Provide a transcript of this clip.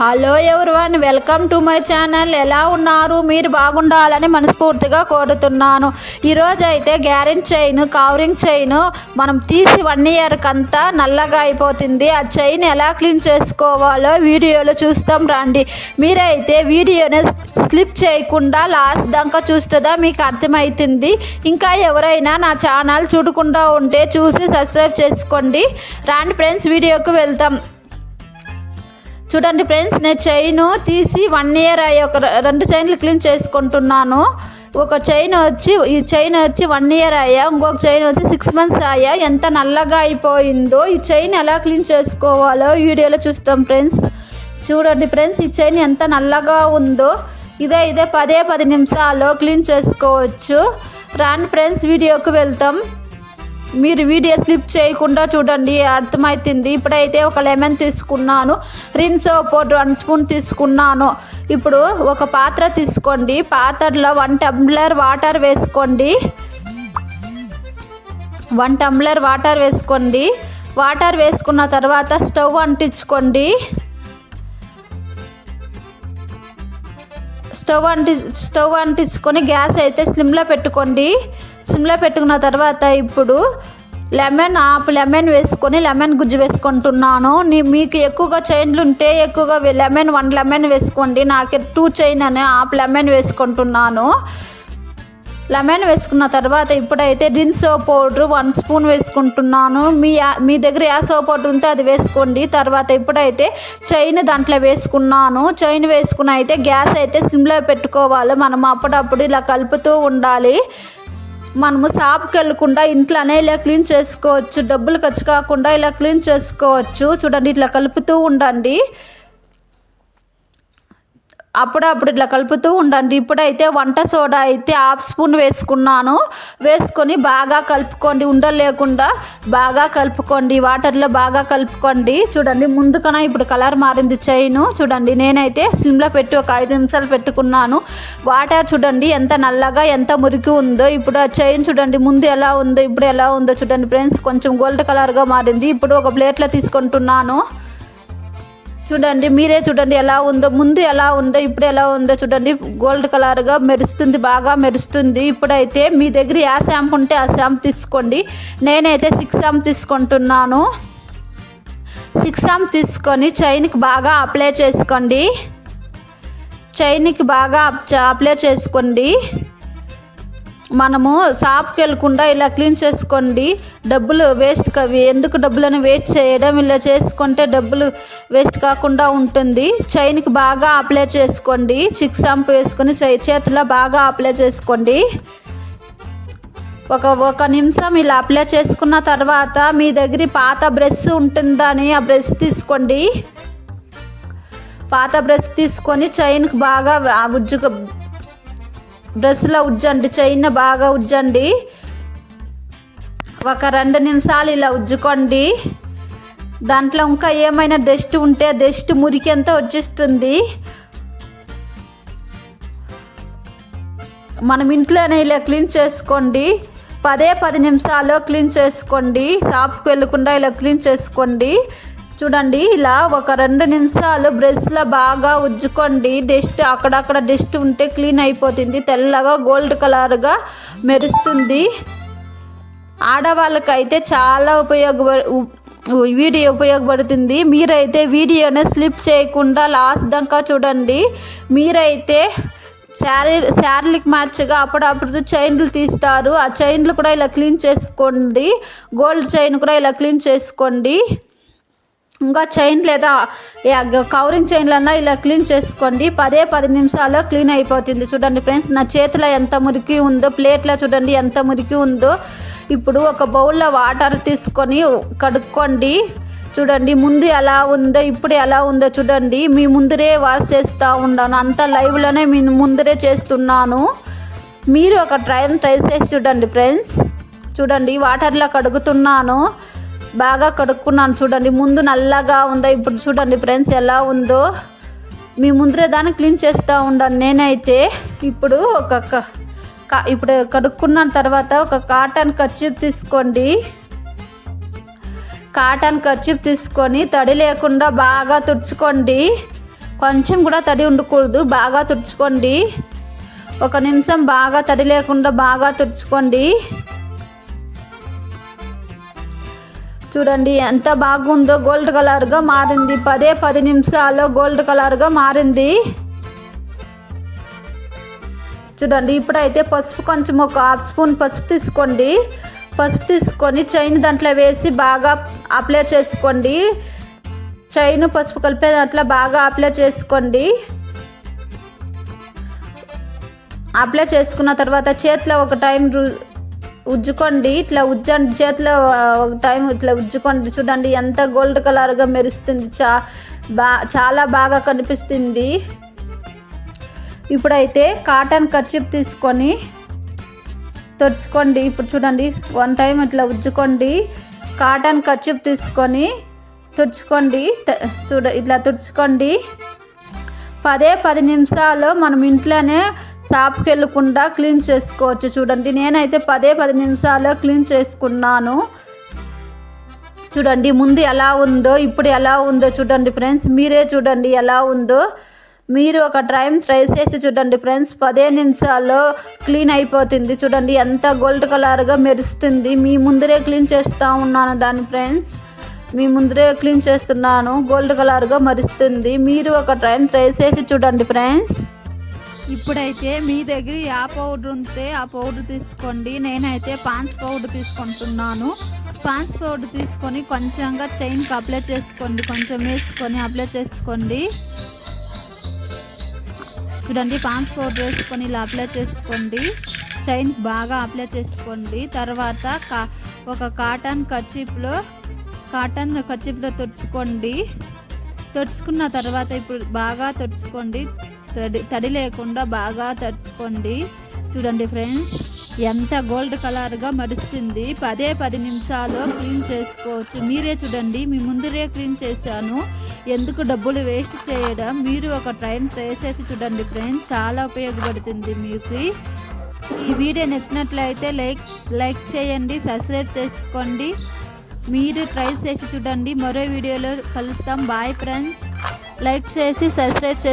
Hello everyone welcome to my channel. ఎలా ఉన్నారు? మీరు బాగుండాలని మనస్ఫూర్తిగా కోరుతున్నాను. ఈరోజు అయితే గ్యారెంట్ చైన్ కవరింగ్ చైన్ మనం తీసి వన్ ఇయర్కి అంతా నల్లగా అయిపోతుంది. ఆ చైన్ ఎలా క్లీన్ చేసుకోవాలో వీడియోలో చూస్తాం రండి. మీరైతే వీడియోని స్లిప్ చేయకుండా లాస్ట్ దాకా చూస్తుందా మీకు అర్థమవుతుంది ఇంకా ఎవరైనా నా ఛానల్ చూడకుండా ఉంటే చూసి సబ్స్క్రైబ్ చేసుకోండి. రాండి ఫ్రెండ్స్ వీడియోకి వెళ్తాం. చూడండి ఫ్రెండ్స్ నేను చైన్ తీసి వన్ ఇయర్ అయ్యి ఒక రెండు చైన్లు క్లీన్ చేసుకుంటున్నాను. ఒక చైన్ వచ్చి ఈ చైన్ వచ్చి వన్ ఇయర్ అయ్యా ఇంకొక చైన్ వచ్చి సిక్స్ మంత్స్ అయ్యా. ఎంత నల్లగా అయిపోయిందో ఈ చైన్ ఎలా క్లీన్ చేసుకోవాలో వీడియోలో చూస్తాం ఫ్రెండ్స్. చూడండి ఫ్రెండ్స్ ఈ చైన్ ఎంత నల్లగా ఉందో. ఇదే ఇదే పదే పది నిమిషాల్లో క్లీన్ చేసుకోవచ్చు. రాండి ఫ్రెండ్స్ వీడియోకి వెళ్తాం. మీరు వీడియో స్లిప్ చేయకుండా చూడండి అర్థమవుతుంది ఇప్పుడైతే ఒక లెమన్ తీసుకున్నాను రిన్ సోప్ వన్ స్పూన్ తీసుకున్నాను. ఇప్పుడు ఒక పాత్ర తీసుకోండి. పాత్రలో వన్ టంబ్లర్ వాటర్ వేసుకోండి. వన్ టంబ్లర్ వాటర్ వేసుకోండి. వాటర్ వేసుకున్న తర్వాత స్టవ్ అంటించుకోండి. స్టవ్ అంటి స్టవ్ అంటించుకొని గ్యాస్ అయితే స్లిమ్లో పెట్టుకోండి. సిమ్లో పెట్టుకున్న తర్వాత ఇప్పుడు లెమన్ హాఫ్ లెమన్ వేసుకొని లెమన్ గుజ్జు వేసుకుంటున్నాను. నీ మీకు ఎక్కువగా చైన్లు ఉంటే ఎక్కువగా లెమన్ వన్ లెమన్ వేసుకోండి. నాకు టూ చైన్ అని హాఫ్ లెమన్ వేసుకుంటున్నాను. లెమన్ వేసుకున్న తర్వాత ఇప్పుడైతే Rin soap powder one spoon వేసుకుంటున్నాను. మీ యా- మీ దగ్గర ఏ సోప్ పౌడర్ ఉంటే అది వేసుకోండి. తర్వాత ఇప్పుడైతే చైన్ దాంట్లో వేసుకున్నాను. చైన్ వేసుకున్న అయితే గ్యాస్ అయితే సిమ్లో పెట్టుకోవాలి. మనం అప్పుడప్పుడు ఇలా కలుపుతూ ఉండాలి. మనము షాప్కి వెళ్ళకుండా ఇంట్లోనే ఇలా క్లీన్ చేసుకోవచ్చు డబ్బులు ఖర్చు కాకుండా ఇలా క్లీన్ చేసుకోవచ్చు. చూడండి ఇట్లా కలుపుతూ ఉండండి. అప్పుడప్పుడు ఇట్లా కలుపుతూ ఉండండి. ఇప్పుడైతే వంట సోడా అయితే హాఫ్ స్పూన్ వేసుకున్నాను. వేసుకొని బాగా కలుపుకోండి. ఉండలు లేకుండా బాగా కలుపుకోండి. వాటర్లో బాగా కలుపుకోండి. చూడండి ముందుకన్నా ఇప్పుడు కలర్ మారింది చైన్. చూడండి నేనైతే స్లిమ్లో పెట్టి ఒక ఐదు నిమిషాలు పెట్టుకున్నాను. వాటర్ చూడండి ఎంత నల్లగా ఎంత మురికి ఉందో. ఇప్పుడు ఆ చైన్ చూడండి ముందు ఎలా ఉందో ఇప్పుడు ఎలా ఉందో చూడండి ఫ్రెండ్స్. కొంచెం గోల్డ్ కలర్గా మారింది. ఇప్పుడు ఒక ప్లేట్లో తీసుకుంటున్నాను. చూడండి మీరే చూడండి ఎలా ఉందో ముందు ఎలా ఉందో ఇప్పుడు ఎలా ఉందో చూడండి. గోల్డ్ కలర్గా మెరుస్తుంది బాగా మెరుస్తుంది. ఇప్పుడైతే మీ దగ్గర ఏ షాంపూ ఉంటే ఆ షాంపూ తీసుకోండి. నేనైతే సిక్స్ షాంపూ తీసుకుంటున్నాను. సిక్స్ షాంపూ తీసుకొని చైన్కి బాగా అప్లై చేసుకోండి. చైన్కి బాగా అప్- అప్లై చేసుకోండి. మనము షాప్కి వెళ్ళకుండా ఇలా క్లీన్ చేసుకోండి. డబ్బులు వేస్ట్ కవి ఎందుకు డబ్బులను వేస్ట్ చేయడం? ఇలా చేసుకుంటే డబ్బులు వేస్ట్ కాకుండా ఉంటుంది. చైన్కి బాగా అప్లై చేసుకోండి. చిక్ షాంపూ వేసుకొని చై చేతిలో బాగా అప్లై చేసుకోండి. ఒక ఒక నిమిషం ఇలా అప్లై చేసుకున్న తర్వాత మీ దగ్గర పాత బ్రష్ ఉంటుందని ఆ బ్రష్ తీసుకోండి. పాత బ్రష్ తీసుకొని చైన్కి బాగా ఆ డ్రెస్లో ఉజ్జండి చైన్ బాగా ఉజ్జండి. ఒక రెండు నిమిషాలు ఇలా ఉజ్జుకోండి. దాంట్లో ఇంకా ఏమైనా డస్ట్ ఉంటే డస్ట్ మురికి అంతా వచ్చేస్తుంది. మనం ఇంట్లోనే ఇలా క్లీన్ చేసుకోండి. పదే పది నిమిషాల్లో క్లీన్ చేసుకోండి. షాప్కి వెళ్ళకుండా ఇలా క్లీన్ చేసుకోండి. చూడండి ఇలా ఒక రెండు నిమిషాలు బ్రష్లో బాగా ఉజ్జుకోండి. డస్ట్ అక్కడక్కడ డస్ట్ ఉంటే క్లీన్ అయిపోతుంది. తెల్లగా గోల్డ్ కలర్గా మెరుస్తుంది. ఆడవాళ్ళకైతే చాలా ఉపయోగ వీడియో ఉపయోగపడుతుంది. మీరైతే వీడియోని స్లిప్ చేయకుండా లాస్ట్ దాకా చూడండి. మీరైతే శారీ శారీలకు మ్యాచ్గా అప్పుడప్పుడు చైన్లు తీస్తారు. ఆ చైన్లు కూడా ఇలా క్లీన్ చేసుకోండి. గోల్డ్ చైన్ కూడా ఇలా క్లీన్ చేసుకోండి. ఇంకా చైన్ లేదా కవరింగ్ చైన్లన్నా ఇలా క్లీన్ చేసుకోండి. పదే పది నిమిషాల్లో క్లీన్ అయిపోతుంది. చూడండి ఫ్రెండ్స్ నా చేతిలో ఎంత మురికి ఉందో ప్లేట్లో చూడండి ఎంత మురికి ఉందో. ఇప్పుడు ఒక బౌల్లో వాటర్ తీసుకొని కడుక్కోండి. చూడండి ముందు ఎలా ఉందో ఇప్పుడు ఎలా ఉందో చూడండి. మీ ముందరే వాష్ చేస్తూ ఉన్నాను. అంతా లైవ్లోనే మీ ముందరే చేస్తున్నాను. మీరు ఒక ట్రై ట్రై చేసి చూడండి ఫ్రెండ్స్. చూడండి వాటర్లో కడుగుతున్నాను. బాగా కడుక్కున్నాను చూడండి. ముందు నల్లగా ఉందో? ఇప్పుడు చూడండి ఫ్రెండ్స్ ఎలా ఉందో. మీ ముందరే దాన్ని క్లీన్ చేస్తూ ఉండాను నేనైతే ఇప్పుడు ఒక ఇప్పుడు కడుక్కున్న తర్వాత ఒక కాటన్ కచ్చిప్ తీసుకోండి. కాటన్ కచ్చిప్ తీసుకొని తడి లేకుండా బాగా తుడుచుకోండి. కొంచెం కూడా తడి ఉండకూడదు బాగా తుడుచుకోండి. ఒక నిమిషం బాగా తడి లేకుండా బాగా తుడుచుకోండి. చూడండి ఎంత బాగుందో గోల్డ్ కలర్గా మారింది. పదే పది నిమిషాల్లో గోల్డ్ కలర్గా మారింది. చూడండి ఇప్పుడైతే పసుపు కొంచెం ఒక హాఫ్ స్పూన్ పసుపు తీసుకోండి. పసుపు తీసుకొని చైన్ దాంట్లో వేసి బాగా అప్లై చేసుకోండి. చైన్ పసుపు కలిపే దాంట్లో బాగా అప్లై చేసుకోండి. అప్లై చేసుకున్న తర్వాత చేతిలో ఒక టైం రు- ఉజ్జుకోండి. ఇట్లా ఉజ్జండి చేతిలో ఒక టైం ఇట్లా ఉజ్జుకోండి. చూడండి ఎంత గోల్డ్ కలర్గా మెరుస్తుంది. చా బా చాలా బాగా కనిపిస్తుంది. ఇప్పుడైతే కాటన్ కచ్చిప్ తీసుకొని తుడుచుకోండి. ఇప్పుడు చూడండి వన్ టైం ఇట్లా ఉజ్జుకోండి. కాటన్ కచ్చిప్ తీసుకొని తుడుచుకోండి. చూడ ఇట్లా తుడుచుకోండి. పదే పది నిమిషాలు మనం ఇంట్లోనే షాప్కి వెళ్ళకుండా క్లీన్ చేసుకోవచ్చు చూడండి. నేనైతే పదే పది నిమిషాలు క్లీన్ చేసుకున్నాను. చూడండి ముందు ఎలా ఉందో ఇప్పుడు ఎలా ఉందో చూడండి ఫ్రెండ్స్. మీరే చూడండి ఎలా ఉందో. మీరు ఒక టైం ట్రై చేసి చూడండి ఫ్రెండ్స్. పదే నిమిషాల్లో క్లీన్ అయిపోతుంది. చూడండి ఎంత గోల్డ్ కలర్గా మెరుస్తుంది. మీ ముందరే క్లీన్ చేస్తూ ఉన్నాను దాని ఫ్రెండ్స్. మీ ముందరే క్లీన్ చేస్తున్నాను. గోల్డ్ కలర్గా మరుస్తుంది. మీరు ఒక టైం ట్రై చేసి చూడండి ఫ్రెండ్స్. ఇప్పుడైతే మీ దగ్గర ఆ పౌడర్ ఉంటే ఆ పౌడర్ తీసుకోండి. నేనైతే పాన్స్ పౌడర్ తీసుకుంటున్నాను. పాన్స్ పౌడర్ తీసుకొని కొంచెంగా చైన్కి అప్లై చేసుకోండి. కొంచెం వేసుకొని అప్లై చేసుకోండి. చూడండి పాన్స్ పౌడర్ వేసుకొని ఇలా అప్లై చేసుకోండి. చైన్ బాగా అప్లై చేసుకోండి. తర్వాత కా ఒక కాటన్ కచ్చిప్లో కాటన్ కచ్చిప్లో తుడుచుకోండి. తుడుచుకున్న తర్వాత ఇప్పుడు బాగా తుడుచుకోండి. తడి తడి లేకుండా బాగా తడుచుకోండి. చూడండి ఫ్రెండ్స్ ఎంత గోల్డ్ కలర్గా మరుస్తుంది పదే పది నిమిషాలు క్లీన్ చేసుకోవచ్చు. మీరే చూడండి మీ ముందరే క్లీన్ చేశాను. ఎందుకు డబ్బులు వేస్ట్ చేయడం? మీరు ఒక టైం ట్రై చేసి చూడండి ఫ్రెండ్స్ చాలా ఉపయోగపడుతుంది మీకు. ఈ వీడియో నచ్చినట్లయితే లైక్ లైక్ చేయండి సబ్స్క్రైబ్ చేసుకోండి. మీరు ట్రై చేసి చూడండి. మరో వీడియోలో కలుస్తాం. Bye friends. లైక్ చేసి సబ్స్క్రైబ్ చేసి